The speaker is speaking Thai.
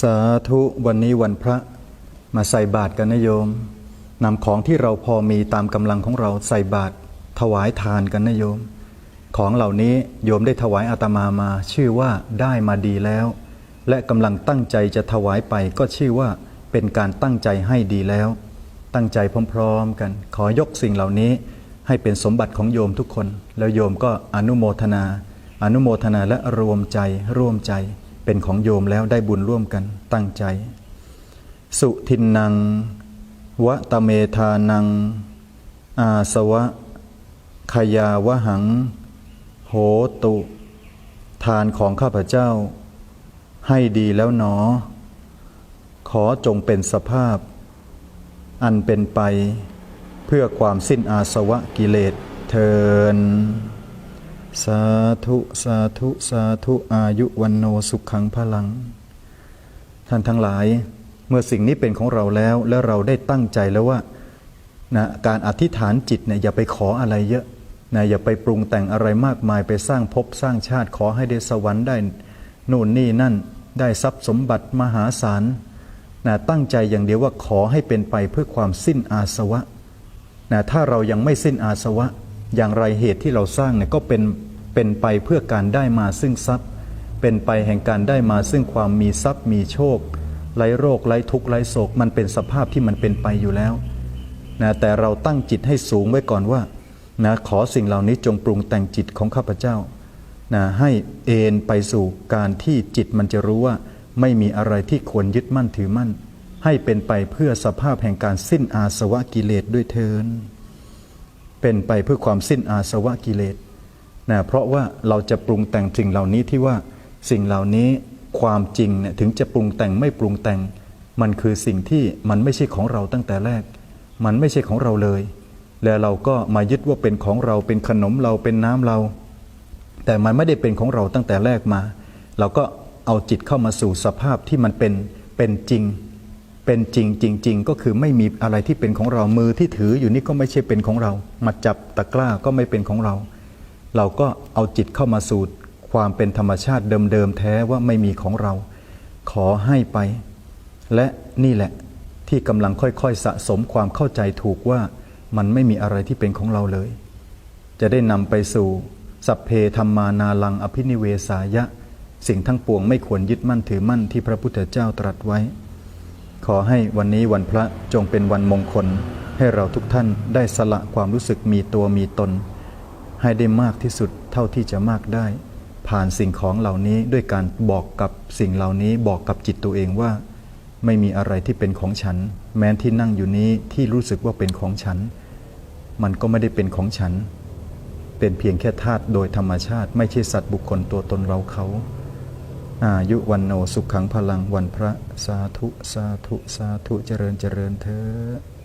สาธุวันนี้วันพระมาใส่บาตรกันนะโยมนำของที่เราพอมีตามกำลังของเราใส่บาตรถวายทานกันนะโยม ของเหล่านี้โยมได้ถวายอาตมามา ชื่อว่าได้มาดีแล้ว และกำลังตั้งใจจะถวายไปก็ชื่อว่าเป็นการตั้งใจให้ดีแล้ว ตั้งใจพร้อมๆกัน ขอยกสิ่งเหล่านี้ให้เป็นสมบัติของโยมทุกคน แล้วโยมก็อนุโมทนา อนุโมทนาและรวมใจร่วมใจ เป็นของโยมแล้วได้บุญร่วมกันตั้งใจ สุทินนางวะตะเมธานัง อาสวะขยาวหัง โหตุ ทานของข้าพเจ้า ให้ดีแล้วหนอ ขอจงเป็นสภาพ อันเป็นไป เพื่อความสิ้นอาสวะกิเลสเทิน สาธุสาธุสาธุอายุวันโนสุขขังพลัง ท่านทั้งหลายเมื่อสิ่งนี้เป็นของเราแล้ว แล้วเราได้ตั้งใจแล้วว่านะการอธิษฐานจิตเนี่ยอย่าไปขออะไรเยอะนะอย่าไปปรุงแต่งอะไรมากมายไปสร้างภพสร้างชาติขอให้ได้สวรรค์ได้โน่นนี่นั่น ได้ทรัพย์สมบัติมหาศาลนะตั้งใจอย่างเดียวว่าขอให้เป็นไปเพื่อความสิ้นอาสวะนะถ้าเรายังไม่สิ้นอาสวะ อย่างไรเหตุที่เราสร้างเนี่ยก็เป็นเป็นไปเพื่อการได้มาซึ่งทรัพย์ เป็นไปแห่งการได้มาซึ่งความมีทรัพย์มีโชคไร้โรคไร้ทุกข์ไร้โศกมันเป็นสภาพที่มันเป็นไปอยู่แล้วนะแต่เราตั้งจิตให้สูงไว้ก่อนว่านะขอสิ่งเหล่านี้จงปรุงแต่งจิตของข้าพเจ้านะให้เอนไปสู่การที่จิตมันจะรู้ว่า ไม่มีอะไรที่ควรยึดมั่นถือมั่น ให้เป็นไปเพื่อสภาพแห่งการสิ้นอาสวะกิเลสด้วยเทิน เป็นไปเพื่อความสิ้นอาสวะกิเลสนะเพราะว่าเราจะปรุงแต่งสิ่งเหล่านี้ที่ว่าสิ่งเหล่านี้ความจริงเนี่ยถึงจะปรุงแต่งไม่ปรุงแต่ง มันคือสิ่งที่มันไม่ใช่ของเราตั้งแต่แรก มันไม่ใช่ของเราเลย แล้วเราก็มายึดว่าเป็นของเราเป็นขนมเราเป็นน้ำเรา แต่มันไม่ได้เป็นของเราตั้งแต่แรกมา เราก็เอาจิตเข้ามาสู่สภาพที่มันเป็นเป็นจริง เป็นจริงจริง ๆ ก็คือไม่มีอะไรที่เป็นของเรามือที่ถืออยู่นี่ก็ไม่ใช่เป็นของเรา มาจับตะกร้าก็ไม่เป็นของเรา เราก็เอาจิตเข้ามาสู่ความเป็นธรรมชาติเดิมๆแท้ว่าไม่มีของเรา ขอให้ไป และนี่แหละที่กำลังค่อยๆสะสมความเข้าใจถูกว่ามันไม่มีอะไรที่เป็นของเราเลย จะได้นำไปสู่สัพเพธรรมานาลังอภินิเวสายะ สิ่งทั้งปวงไม่ควรยึดมั่นถือมั่นที่พระพุทธเจ้าตรัสไว้ ขอให้วันนี้วันพระจงเป็นวันมงคล ให้เราทุกท่านได้สละความรู้สึกมีตัวมีตน ให้ได้มากที่สุดเท่าที่จะมากได้ ผ่านสิ่งของเหล่านี้ด้วยการบอกกับสิ่งเหล่านี้บอกกับจิตตัวเองว่า ไม่มีอะไรที่เป็นของฉัน แม้ที่นั่งอยู่นี้ที่รู้สึกว่าเป็นของฉัน มันก็ไม่ได้เป็นของฉัน เป็นเพียงแค่ธาตุโดยธรรมชาติ ไม่ใช่สัตว์บุคคลตัวตนเราเขา อายุวันโนสุขขังพลังวันพระสาธุสาธุสาธุเจริญเจริญเธอ